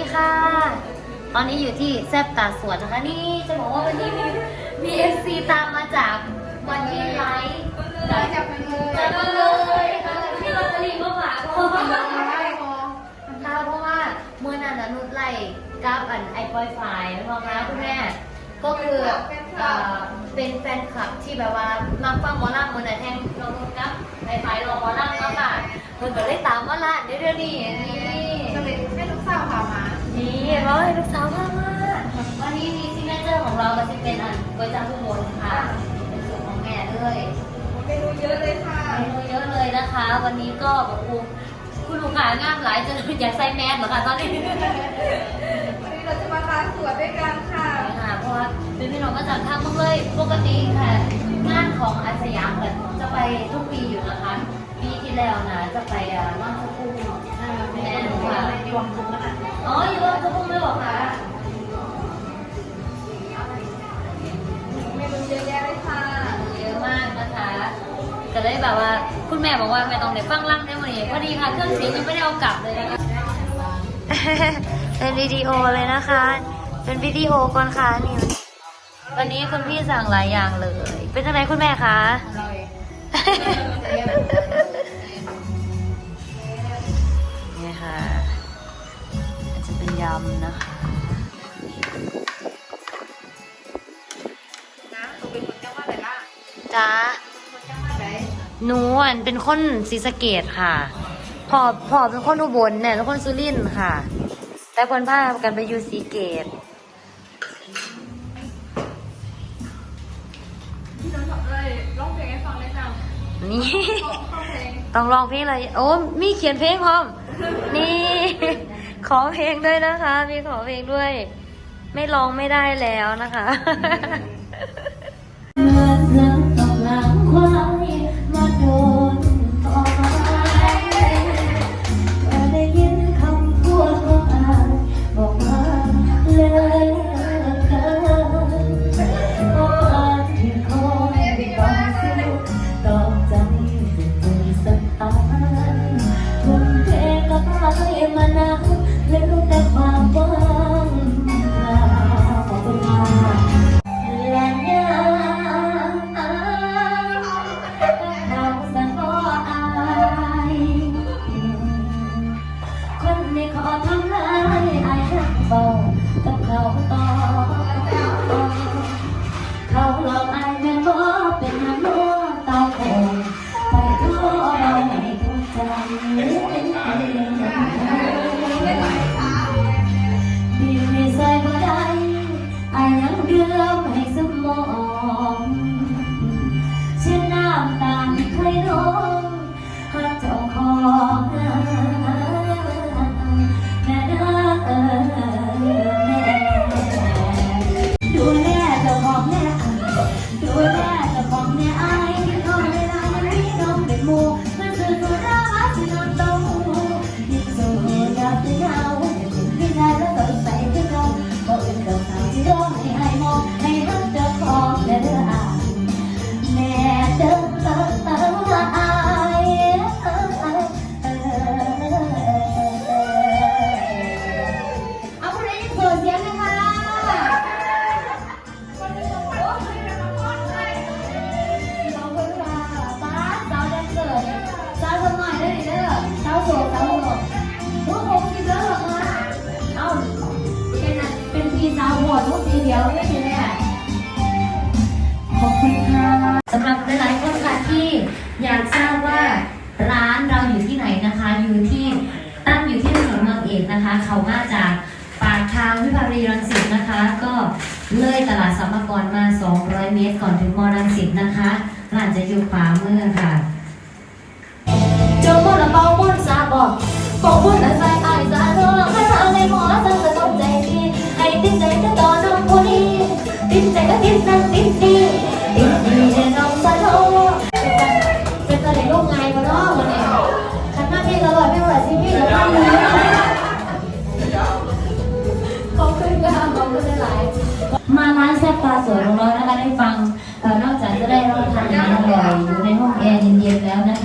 ดีค่ะ ตอนนี้อยู่ที่แซบตาสวนนะคะ นี่จะบอกว่าวันนี้มีมีเอฟซีตามมาจากวันที่ไลฟ์จากจับไปเลยจากมาเลยค่ะที่ลอตเตอรี่มาฝากพ่อได้พอค่ะเพราะว่าเมื่อนั้นนะนุชไล่กับอันไอปอยไฟแล้วพอคะคุณแม่ ก็คือเอ่อเป็นแฟนคลับที่แบบว่ามาฟังหมอลำเหมือนแต่แทงเรานุชกับไอไฟรอหมอลำแล้วค่ะเพิ่นก็เลยตามว่าลาดเดี๋ยวๆนี่นี่ จะเป็นให้ลูกสาวพามานี่ร้อยลูกสาวมากมากวันนี้มีซิกเนเจอร์ของเราก็จะเป็นอันก๋วยจั๊บผู้บนค่ะเป็นสูตรของแม่เลยเมนูเยอะเลยค่ะเมนูเยอะเลยนะคะ วันนี้ก็บอกคุณคุณลูกค้างามหลายจนอยากใส่แมสเหรอคะตอนนี้วันนี้เราจะมาทานสวนด้วยกันค่ะค่ะเพราะว่าเป็นพี่น้องก็จากทางเมืองเลยปกติค่ะงานของอาสยามเนี่ยจะไปทุกปีอยู่นะคะ ปีที่แล้วนะจะไปอ่าว่างสกูแม่ค่ะในวังคุ้มนะคะอ๋ออยู่ว่างสกูไม่บอกค่ะเมนูเยอะแยะเลยค่ะเยอะมากนะคะก็เลยแบบว่าคุณแม่บอกว่าแม่ต้องได้ฟังล่ำได้ไหมพอดีค่ะเครื่องเสียงยังไม่ได้เอากลับเลยนะคะเป็นวิดีโอเลยนะคะ เป็นวิดีโอก่อนค่ะนี่วันนี้คุณพี่สั่งหลายอย่างเลย เป็นยังไงคุณแม่คะอร่อย ยำนะคะ นะเราเป็นคนจังหวัดไหนล่ะจ้าคนจังหวัดไหนหนูอันเป็นคนศรีสะเกดค่ะพ่อพ่อเป็นคนอุบลเนี่ยเป็นคนสุรินทร์ค่ะ แต่คนพากันไปอยู่ศรีเกตพี่น้องบอกเลยร้องเพลงให้ฟังเลยค่ะนี่ ร้องเพลงต้องร้องเพลงอะไรโอ้มีเขียนเพลงพร้อม นี่ ขอเพลงด้วยนะคะ มีขอเพลงด้วย ไม่ร้องไม่ได้แล้วนะคะ ได้ขอทำลายอายหักเบากับเขาต่อเขาหลอก หัวทุกทีเดียวไม่ใช่ไหมขอบคุณค่ะสำหรับหลายๆคนค่ะที่อยากทราบว่าร้านเราอยู่ที่ไหนนะคะ อยู่ที่ตั้งอยู่ที่ถนนเมืองเอกนะคะ เขามาจากปากทางวิภาวดีรังสิตนะคะ ก็เลยตลาดสัมมกรมา 200 เมตรก่อนถึงมอรังสิตนะคะร้านจะอยู่ขวามือค่ะ เจ้าคนละเป่ามุ่นซาบอกบอกมุ่นละใส่ มาร้านแซ่บปลาสวยของเรานะคะได้ฟังนอกจากจะได้รับประทานอาหารอร่อยอยู่ในห้องแอร์เย็นๆแล้วนะคะ